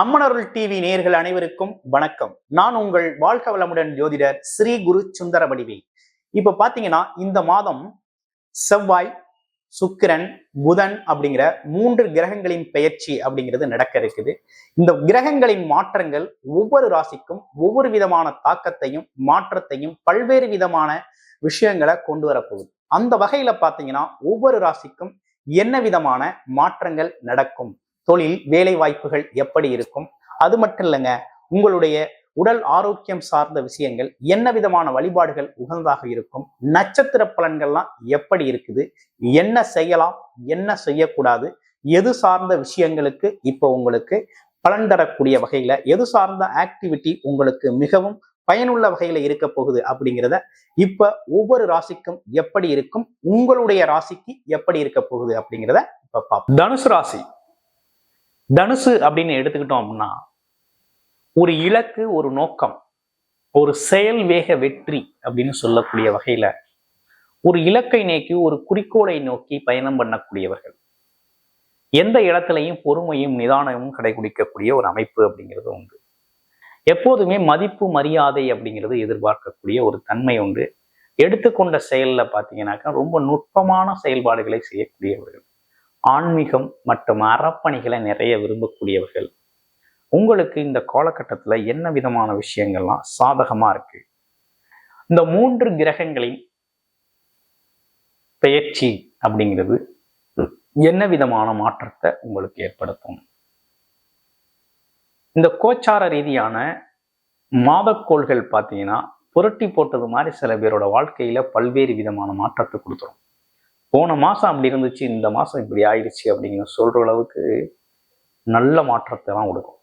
அம்மனருள் TV நேர்கள் அனைவருக்கும் வணக்கம். நான் உங்கள் வாழ்க வளமுடன் ஜோதிடர் ஸ்ரீ குரு சுந்தர வடிவே இப்ப பாத்தீங்கன்னா இந்த மாதம் செவ்வாய் சுக்கிரன் புதன் அப்படிங்கிற மூன்று கிரகங்களின் பெயர்ச்சி அப்படிங்கிறது நடக்க இருக்குது. இந்த கிரகங்களின் மாற்றங்கள் ஒவ்வொரு ராசிக்கும் ஒவ்வொரு விதமான தாக்கத்தையும் மாற்றத்தையும் பல்வேறு விதமான விஷயங்களை கொண்டு வரப்போகுது. அந்த வகையில பாத்தீங்கன்னா ஒவ்வொரு ராசிக்கும் என்ன விதமான மாற்றங்கள் நடக்கும்? தொழில் வேலை வாய்ப்புகள் எப்படி இருக்கும்? அது மட்டும் இல்லைங்க உங்களுடைய உடல் ஆரோக்கியம் சார்ந்த விஷயங்கள் என்ன விதமான வழிபாடுகள் உகந்ததாக இருக்கும் நட்சத்திர பலன்கள்லாம் எப்படி இருக்குது என்ன செய்யலாம் என்ன செய்யக்கூடாது எது சார்ந்த விஷயங்களுக்கு இப்போ உங்களுக்கு பலன் தரக்கூடிய வகையில எது சார்ந்த ஆக்டிவிட்டி உங்களுக்கு மிகவும் பயனுள்ள வகையில இருக்க போகுது அப்படிங்கிறத இப்ப ஒவ்வொரு ராசிக்கும் எப்படி இருக்கும் உங்களுடைய ராசிக்கு எப்படி இருக்க போகுது அப்படிங்கிறத இப்ப பார்ப்போம். தனுசு ராசி. தனுசு அப்படின்னு எடுத்துக்கிட்டோம் அப்படின்னா ஒரு இலக்கு ஒரு நோக்கம் ஒரு செயல் வேக வெற்றி அப்படின்னு சொல்லக்கூடிய வகையில ஒரு இலக்கை நோக்கி ஒரு குறிக்கோளை நோக்கி பயணம் பண்ணக்கூடியவர்கள். எந்த இடத்துலையும் பொறுமையும் நிதானமும் கடைபிடிக்கக்கூடிய ஒரு அமைப்பு அப்படிங்கிறது உண்டு. எப்போதுமே மதிப்பு மரியாதை அப்படிங்கிறது எதிர்பார்க்கக்கூடிய ஒரு தன்மை உண்டு. எடுத்துக்கொண்ட செயல்ல பார்த்தீங்கன்னாக்கா ரொம்ப நுட்பமான செயல்பாடுகளை செய்யக்கூடியவர்கள். ஆன்மீகம் மற்றும் அறப்பணிகளை நிறைய விரும்பக்கூடியவர்கள். உங்களுக்கு இந்த காலகட்டத்துல என்ன விதமான விஷயங்கள்லாம் சாதகமா இருக்கு? இந்த மூன்று கிரகங்களின் பெயர்ச்சி அப்படிங்கிறது என்ன விதமான மாற்றத்தை உங்களுக்கு ஏற்படுத்தும்? இந்த கோச்சார ரீதியான மாதக்கோள்கள் பார்த்தீங்கன்னா புரட்டி போட்டது மாதிரி சில பேரோட வாழ்க்கையில பல்வேறு விதமான மாற்றத்தை கொடுத்துரும். போன மாசம் அப்படி இருந்துச்சு இந்த மாசம் இப்படி ஆயிடுச்சு அப்படிங்கிற சொல்ற அளவுக்கு நல்ல மாற்றத்தை தான் கொடுக்கும்.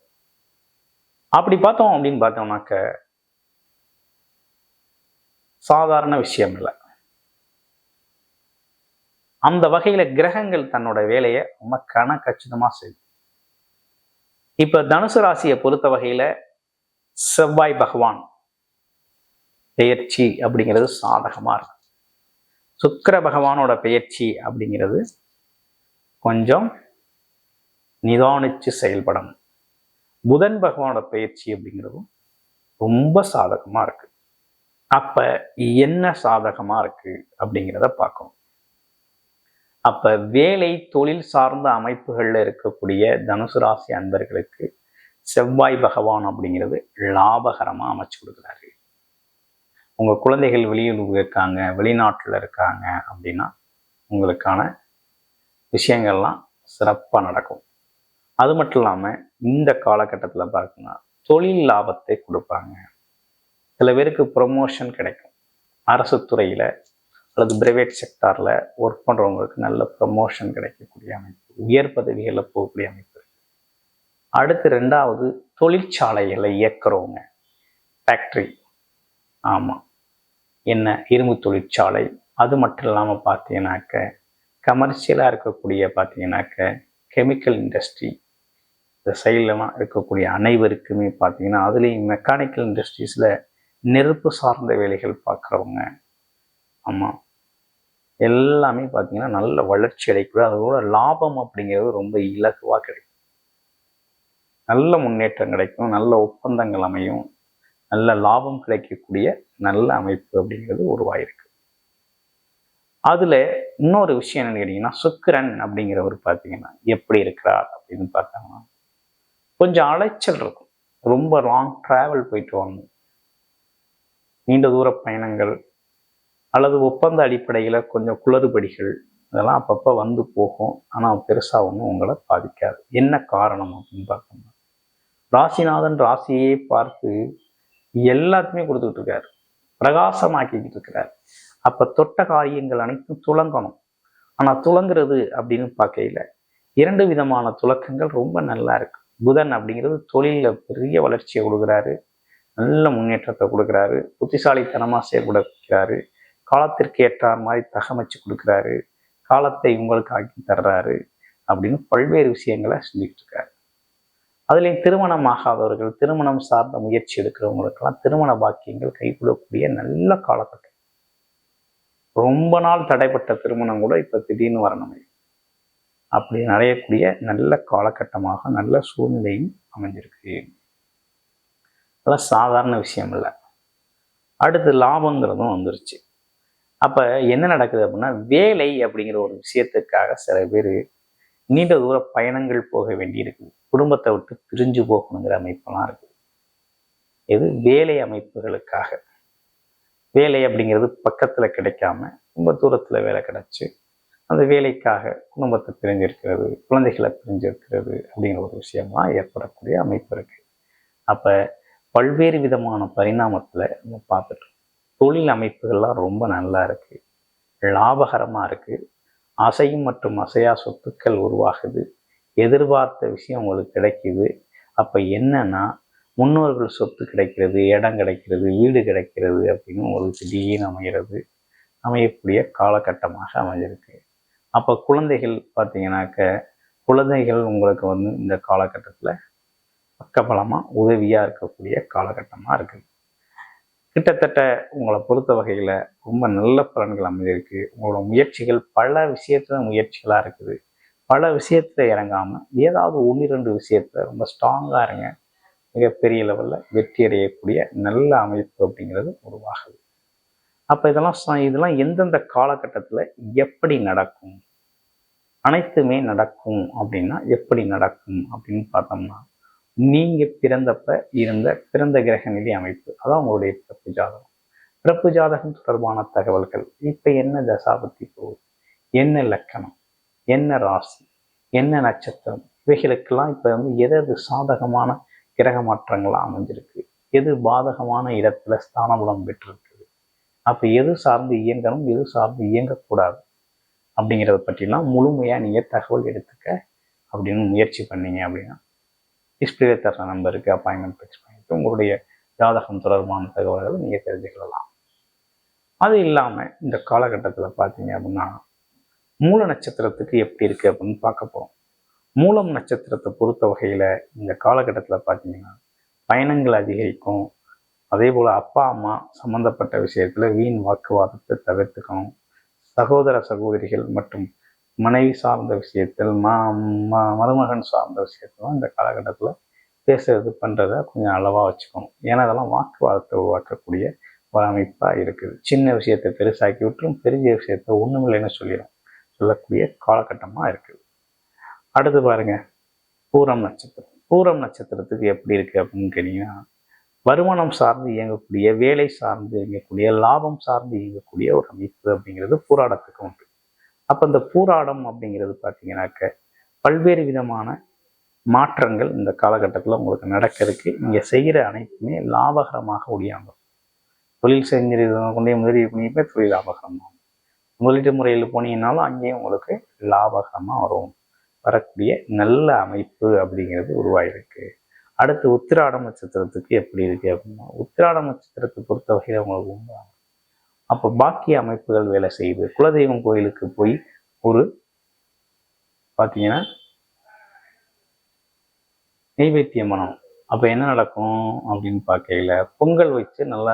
அப்படி பார்த்தோம் அப்படின்னு பார்த்தோம்னாக்க சாதாரண விஷயம் இல்லை. அந்த வகையில கிரகங்கள் தன்னோட வேலையை ரொம்ப கன கச்சிதமா செய்யும். இப்ப தனுசு ராசியை பொறுத்த வகையில செவ்வாய் பகவான் பெயர்ச்சி அப்படிங்கிறது சாதகமா இருக்கும் சுக்கிர பகவானோட பெயர்ச்சி அப்படிங்கிறது கொஞ்சம் நிதானிச்சு செயல்படணும். புதன் பகவானோட பயிற்சி அப்படிங்கிறதும் ரொம்ப சாதகமா இருக்கு. அப்ப என்ன சாதகமா இருக்கு அப்படிங்கிறத பார்க்கணும். அப்ப வேலை தொழில் சார்ந்த அமைப்புகள்ல இருக்கக்கூடிய தனுசு ராசி அன்பர்களுக்கு செவ்வாய் பகவான் அப்படிங்கிறது லாபகரமா அமைச்சு கொடுக்குறாரு. உங்கள் குழந்தைகள் வெளியூர் இருக்காங்க வெளிநாட்டில் இருக்காங்க அப்படின்னா உங்களுக்கான விஷயங்கள்லாம் சிறப்பாக நடக்கும். அது மட்டும் இல்லாமல் இந்த காலகட்டத்தில் பார்த்தீங்கன்னா தொழில் லாபத்தை கொடுப்பாங்க. சில பேருக்கு ப்ரொமோஷன் கிடைக்கும். அரசு துறையில் அல்லது பிரைவேட் செக்டாரில் ஒர்க் பண்ணுறவங்களுக்கு நல்ல ப்ரமோஷன் கிடைக்கக்கூடிய அமைப்பு உயர் பதவிகளில் போகக்கூடிய அமைப்பு அடுத்து ரெண்டாவது தொழிற்சாலைகளை இயக்குறவங்க ஃபேக்ட்ரி ஆமாம் என்ன? இரும்பு தொழிற்சாலை. அது மட்டும் இல்லாமல் பார்த்தீங்கன்னாக்க கமர்ஷியலாக இருக்கக்கூடிய பார்த்தீங்கன்னாக்க கெமிக்கல் இண்டஸ்ட்ரி இந்த சைட்லலாம் இருக்கக்கூடிய அனைவருக்குமே பார்த்தீங்கன்னா அதுலேயும் மெக்கானிக்கல் இண்டஸ்ட்ரீஸில் நெருப்பு சார்ந்த வேலைகள் பார்க்குறவங்க. ஆமாம் எல்லாமே பார்த்தீங்கன்னா நல்ல வளர்ச்சி அடைக்கூடிய அதோட லாபம் அப்படிங்கிறது ரொம்ப இலகுவாக கிடைக்கும். நல்ல முன்னேற்றம் கிடைக்கும். நல்ல ஒப்பந்தங்கள் அமையும். நல்ல லாபம் கிடைக்கக்கூடிய நல்ல அமைப்பு அப்படிங்கிறது உருவாயிருக்கு. அதுல இன்னொரு விஷயம் என்னன்னு கேட்டீங்கன்னா சுக்கிரன் அப்படிங்கிறவர் பார்த்தீங்கன்னா எப்படி இருக்கிறார் அப்படின்னு பார்த்தாங்கன்னா கொஞ்சம் அலைச்சல் இருக்கும். ரொம்ப லாங் டிராவல் போயிட்டு வரணும். நீண்ட தூர பயணங்கள் அல்லது ஒப்பந்த அடிப்படையில் கொஞ்சம் குளறுபடிகள் இதெல்லாம் அப்பப்போ வந்து போகும். ஆனால் பெருசாக ஒன்றும் உங்களை பாதிக்காது. என்ன காரணம் அப்படின்னு பார்த்தோம்னா ராசிநாதன் ராசியே பார்த்து எல்லாத்தையுமே கொடுத்துக்கிட்டு இருக்காரு. பிரகாசமாக்கிக்கிட்டு இருக்கிறார். அப்போ தொட்ட காரியங்கள் அனைத்தும் துளங்கணும். ஆனால் துளங்குறது அப்படின்னு பார்க்கையில இரண்டு விதமான துலக்கங்கள் ரொம்ப நல்லா இருக்கு. புதன் அப்படிங்கிறது தொழிலில் பெரிய வளர்ச்சியை கொடுக்குறாரு. நல்ல முன்னேற்றத்தை கொடுக்குறாரு. புத்திசாலித்தனமாக செயல்பட வைக்கிறாரு காலத்திற்கு ஏற்றார் மாதிரி தகமைச்சு கொடுக்குறாரு. காலத்தை உங்களுக்கு ஆக்கி தர்றாரு அப்படின்னு பல்வேறு விஷயங்களை செஞ்சுக்கிட்டு இருக்காரு. அதுலேயும் திருமணம் ஆகாதவர்கள் திருமணம் சார்ந்த முயற்சி எடுக்கிறவங்களுக்கெல்லாம் திருமண பாக்கியங்கள் கைகூடக்கூடிய நல்ல காலகட்டம். ரொம்ப நாள் தடைப்பட்ட திருமணம் கூட இப்போ திடீர்னு வரணும் அப்படி நிறையக்கூடிய நல்ல காலகட்டமாக நல்ல சூழ்நிலையும் அமைஞ்சிருக்கு. அதெல்லாம் சாதாரண விஷயம் இல்லை. அடுத்து லாபங்கிறதும் வந்துருச்சு. அப்போ என்ன நடக்குது அப்படின்னா வேலை அப்படிங்கிற ஒரு விஷயத்துக்காக சில பேர் நீண்ட தூர பயணங்கள் போக வேண்டியிருக்குது. குடும்பத்தை விட்டு பிரிஞ்சு போகணுங்கிற அமைப்பெல்லாம் இருக்குது இது வேலை அமைப்புகளுக்காக. வேலை அப்படிங்கிறது பக்கத்தில் கிடைக்காம ரொம்ப தூரத்தில் வேலை கிடைச்சி அந்த வேலைக்காக குடும்பத்தை பிரிஞ்சிருக்கிறது குழந்தைகளை பிரிஞ்சிருக்கிறது அப்படிங்கிற ஒரு விஷயம்லாம் ஏற்படக்கூடிய அமைப்பு இருக்குது அப்போ பல்வேறு விதமான பரிணாமத்தில் நம்ம பார்த்துட்டோம் தொழில் அமைப்புகள்லாம் ரொம்ப நல்லா இருக்குது லாபகரமாக இருக்குது அசையும் மற்றும் அசையா சொத்துக்கள் உருவாகுது. எதிர்பார்த்த விஷயம் உங்களுக்கு கிடைக்குது. அப்போ என்னன்னா முன்னோர்கள் சொத்து கிடைக்கிறது இடம் கிடைக்கிறது வீடு கிடைக்கிறது அப்படின்னு ஒரு திடீர்னு அமைகிறது அமையக்கூடிய காலகட்டமாக அமைஞ்சிருக்கு. அப்போ குழந்தைகள் பார்த்தீங்கன்னாக்க குழந்தைகள் உங்களுக்கு வந்து இந்த காலகட்டத்தில் பக்கபலமாக உதவியாக இருக்கக்கூடிய காலகட்டமாக இருக்குது கிட்டத்தட்ட உங்களை பொறுத்த வகையில் ரொம்ப நல்ல பலன்கள் அமைஞ்சிருக்கு. உங்களோட முயற்சிகள் பல விஷயத்துல முயற்சிகளாக இருக்குது. பல விஷயத்த இறங்காமல் ஏதாவது ஒன்று ரெண்டு விஷயத்துல ரொம்ப ஸ்ட்ராங்காக இருங்க. மிகப்பெரிய லெவலில் வெற்றி அடையக்கூடிய நல்ல அமைப்பு அப்படிங்கிறது உருவாகுது. அப்போ இதெல்லாம் இதெல்லாம் எந்தெந்த காலகட்டத்தில் எப்படி நடக்கும்? அனைத்துமே நடக்கும் அப்படின்னா எப்படி நடக்கும் அப்படின்னு பார்த்தோம்னா நீங்கள் பிறந்தப்ப இருந்த பிறந்த கிரக நிலை அமைப்பு அதான் உங்களுடைய பிறப்பு ஜாதகம். பிறப்பு ஜாதகம் தொடர்பான தகவல்கள் இப்போ என்ன தசாபத்தி போகுது? என்ன லக்கணம்? என்ன ராசி என்ன நட்சத்திரம் இவைகளுக்கெல்லாம் இப்ப வந்து எது சாதகமான கிரக மாற்றங்களாக அமைஞ்சிருக்கு? எது பாதகமான இடத்துல ஸ்தானபலம் பெற்றிருக்குது அப்ப எது சார்ந்து இயங்கணும் எது சார்ந்து இயங்கக்கூடாது அப்படிங்கிறத பற்றிலாம் முழுமையா நீங்க தகவல் எடுத்துக்க அப்படின்னு முயற்சி பண்ணீங்க அப்படின்னா டிஸ்பிளே தர நம்பருக்கு அப்பாயின்மெண்ட் ஃபிக்ஸ் பண்ணிட்டு உங்களுடைய ஜாதகம் தொடர்பான தகவல்களை நீங்கள் தெரிஞ்சுக்கலாம். அது இல்லாமல் இந்த காலகட்டத்தில் பார்த்தீங்க அப்படின்னா மூல நட்சத்திரத்துக்கு எப்படி இருக்குது அப்படின்னு பார்க்க போகிறோம் மூலம் நட்சத்திரத்தை பொறுத்த வகையில் இந்த காலகட்டத்தில் பார்த்தீங்கன்னா பயணங்கள் அதிகரிக்கும். அதே போல் அப்பா அம்மா சம்மந்தப்பட்ட விஷயத்தில் வீண் வாக்குவாதத்தை தவிர்த்துக்கணும். சகோதர சகோதரிகள் மற்றும் மனைவி சார்ந்த விஷயத்தில் மா மருமகன் சார்ந்த விஷயத்தெல்லாம் இந்த காலகட்டத்தில் பேசுறது பண்ணுறத கொஞ்சம் அளவாக வச்சுக்கணும். ஏன்னா அதெல்லாம் வாக்குவாதத்தை உருவாக்கக்கூடிய ஒரு அமைப்பாக இருக்குது. சின்ன விஷயத்தை பெருசாக்கி விட்டுரும் பெரிய விஷயத்த ஒன்றுமில்லைன்னு சொல்லிடும் சொல்லக்கூடிய காலகட்டமாக இருக்குது அடுத்து பாருங்க பூரம் நட்சத்திரம். பூரம் நட்சத்திரத்துக்கு எப்படி இருக்குது அப்படின்னு கேட்டிங்கன்னா வருமானம் சார்ந்து இயங்கக்கூடிய வேலை சார்ந்து இயங்கக்கூடிய லாபம் சார்ந்து இயங்கக்கூடிய ஒரு அமைப்பு அப்படிங்கிறது பூராடத்துக்கு உண்டு. அப்போ இந்த பூராடம் அப்படிங்கிறது பார்த்தீங்கன்னாக்க பல்வேறு விதமான மாற்றங்கள் இந்த காலகட்டத்தில் உங்களுக்கு நடக்கிறதுக்கு நீங்கள் செய்கிற அனைத்துமே லாபகரமாக ஒடியாகும் தொழில் செஞ்சு கொண்டே முதலீடு பண்ணியுமே தொழில் லாபகரமாகும். முதலீட்டு முறையில் போனீங்கன்னாலும் அங்கேயும் உங்களுக்கு லாபகரமாக வரும். வரக்கூடிய நல்ல அமைப்பு அப்படிங்கிறது உருவாயிருக்கு. அடுத்து உத்திராடம் நட்சத்திரத்துக்கு எப்படி இருக்கு அப்படின்னா உத்திராடம் நட்சத்திரத்தை பொறுத்த வகையில் உங்களுக்கு உண்டாகும் அப்போ பாக்கிய அமைப்புகள் வேலை செய்யுது. குலதெய்வம் கோயிலுக்கு போய் ஒரு பார்த்தீங்கன்னா நெய்வேத்திய மனம் அப்போ என்ன நடக்கும் அப்படின்னு பார்க்கையில பொங்கல் வச்சு நல்லா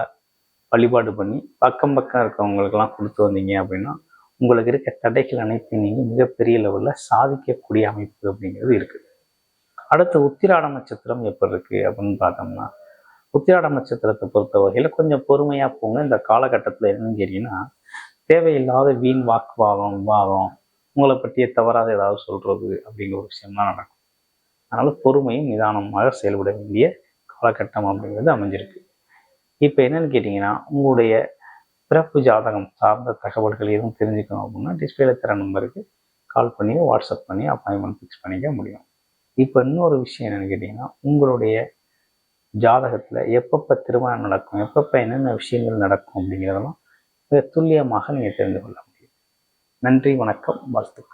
வழிபாடு பண்ணி பக்கம் பக்கம் இருக்கவங்களுக்கெல்லாம் கொடுத்து வந்தீங்க அப்படின்னா உங்களுக்கு இருக்க தடைகள் அனைத்தையும் நீங்கள் மிகப்பெரிய லெவலில் சாதிக்கக்கூடிய அமைப்பு அப்படிங்கிறது இருக்குது அடுத்து உத்திராட நட்சத்திரம் எப்படி இருக்குது அப்படின்னு பார்த்தோம்னா உத்திராட நட்சத்திரத்தை பொறுத்த வகையில் கொஞ்சம் பொறுமையாக போங்க. இந்த காலகட்டத்தில் என்னன்னு கேட்டீங்கன்னா தேவையில்லாத வீண் வாக்குவாதம் விவாதம் உங்களை பற்றிய தவறாக ஏதாவது சொல்கிறது அப்படிங்கிற ஒரு விஷயம் தான் நடக்கும். அதனால் பொறுமையும் நிதானமாக செயல்பட வேண்டிய காலகட்டம் அப்படிங்கிறது அமைஞ்சிருக்கு. இப்போ என்னன்னு கேட்டிங்கன்னா உங்களுடைய பிறப்பு ஜாதகம் சார்ந்த தகவல்கள் எதுவும் தெரிஞ்சுக்கணும் அப்படின்னா டிஸ்பிளேல தர நம்பருக்கு கால் பண்ணி வாட்ஸ்அப் பண்ணி அப்பாயின்மெண்ட் ஃபிக்ஸ் பண்ணிக்க முடியும். இப்போ இன்னொரு விஷயம் என்னென்னு கேட்டிங்கன்னா உங்களுடைய ஜாதகத்தில் எப்பப்போ திருமணம் நடக்கும் எப்பப்போ என்னென்ன விஷயங்கள் நடக்கும் அப்படிங்கிறதெல்லாம் மிக துல்லியமாக நீங்கள் தெரிந்து கொள்ள முடியும். நன்றி வணக்கம் வாழ்த்துக்கள்.